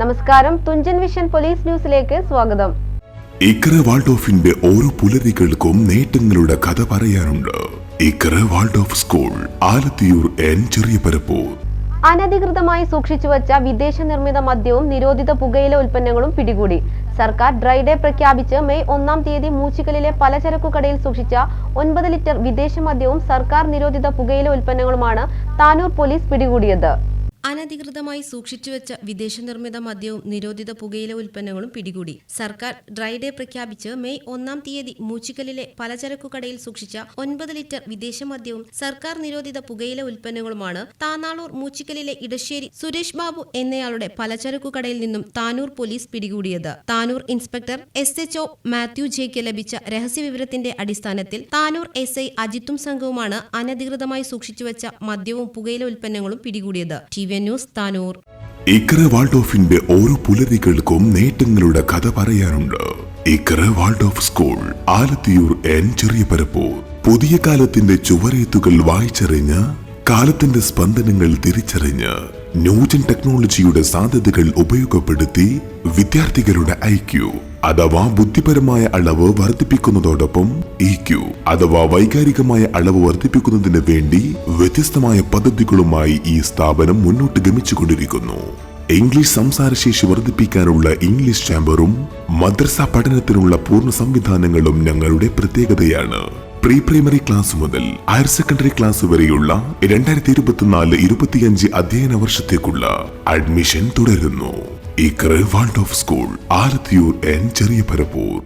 നമസ്കാരം. Thunchan vision police ന്യൂസിലേക്ക് സ്വാഗതം. ഇക്കറ വാൾഡോഫിന്റെ ഓരോ പുലരികൾക്കും നേട്ടങ്ങളുടെ കഥ പറയാനുണ്ട്. Ikkara Waldorf school Alathiyur N ചെറിയ പരപ്പൂർ അനധികൃതമായി സൂക്ഷിച്ചുവച്ച വിദേശ നിർമ്മിത മദ്യവും നിരോധിത പുകയില ഉൽപ്പന്നങ്ങളും പിടികൂടി. സർക്കാർ ഡ്രൈഡേ പ്രഖ്യാപിച്ച് മെയ് ഒന്നാം തീയതി മൂച്ചിക്കലിലെ പലചരക്കു കടയിൽ സൂക്ഷിച്ച ഒൻപത് ലിറ്റർ വിദേശ മദ്യവും സർക്കാർ നിരോധിത പുകയില ഉൽപ്പന്നങ്ങളുമാണ് താനൂർ പോലീസ് പിടികൂടിയത്. അനധികൃതമായി സൂക്ഷിച്ചുവെച്ച വിദേശ നിർമ്മിത മദ്യവും നിരോധിത പുകയില ഉൽപ്പന്നങ്ങളും പിടികൂടി. സർക്കാർ ഡ്രൈ ഡേ പ്രഖ്യാപിച്ച് മെയ് ഒന്നാം തീയതി മൂച്ചിക്കലിലെ പലചരക്കു കടയിൽ സൂക്ഷിച്ച ഒൻപത് ലിറ്റർ വിദേശ മദ്യവും സർക്കാർ നിരോധിത പുകയില ഉൽപ്പന്നങ്ങളുമാണ് താനാളൂർ മൂച്ചിക്കലിലെ ഇടശ്ശേരി സുരേഷ് ബാബു എന്നയാളുടെ പലചരക്കു കടയിൽ നിന്നും താനൂർ പോലീസ് പിടികൂടിയത്. Tanur inspector S H O Mathew Jake ലഭിച്ച രഹസ്യവിവരത്തിന്റെ അടിസ്ഥാനത്തിൽ താനൂർ എസ് ഐ അജിത്തും സംഘവുമാണ് അനധികൃതമായി സൂക്ഷിച്ചുവെച്ച മദ്യവും പുകയില ഉൽപ്പന്നങ്ങളും പിടികൂടിയത്. T V news Tanur. ഇക്കറ വാൾഡോഫിന്റെ ഓരോ പുലരികൾക്കും നേട്ടങ്ങളുടെ കഥ പറയാനുണ്ട്. Ikkara Waldorf school Alathiyur N ചെറിയ പരപ്പൂർ പുതിയ കാലത്തിന്റെ ചുവരെത്തുകൾ വായിച്ചറിഞ്ഞ് കാലത്തിന്റെ സ്പന്ദനങ്ങൾ തിരിച്ചറിഞ്ഞ് ന്യൂജൻ ടെക്നോളജിയുടെ സാധ്യതകൾ ഉപയോഗപ്പെടുത്തി വിദ്യാർത്ഥികളുടെ ഐക്യു. അഥവാ ബുദ്ധിപരമായ അളവ് വർദ്ധിപ്പിക്കുന്നതോടൊപ്പം ഇ ക്യു അഥവാ വൈകാരികമായ അളവ് വർദ്ധിപ്പിക്കുന്നതിന് വേണ്ടി വ്യത്യസ്തമായ പദ്ധതികളുമായി ഈ സ്ഥാപനം മുന്നോട്ട് ഗമിച്ചുകൊണ്ടിരിക്കുന്നു. ഇംഗ്ലീഷ് സംസാരശേഷി വർദ്ധിപ്പിക്കാനുള്ള ഇംഗ്ലീഷ് ചാമ്പറും മദ്രസ പഠനത്തിനുള്ള പൂർണ സംവിധാനങ്ങളും ഞങ്ങളുടെ പ്രത്യേകതയാണ്. പ്രീ പ്രൈമറി ക്ലാസ് മുതൽ ഹയർ സെക്കൻഡറി ക്ലാസ് വരെയുള്ള രണ്ടായിരത്തി ഇരുപത്തിനാല് ഇരുപത്തിയഞ്ച് അധ്യയന വർഷത്തേക്കുള്ള അഡ്മിഷൻ തുടരുന്നു. ഇക്കറ് walled of school Alathiyur N ചെറിയ പരപ്പൂർ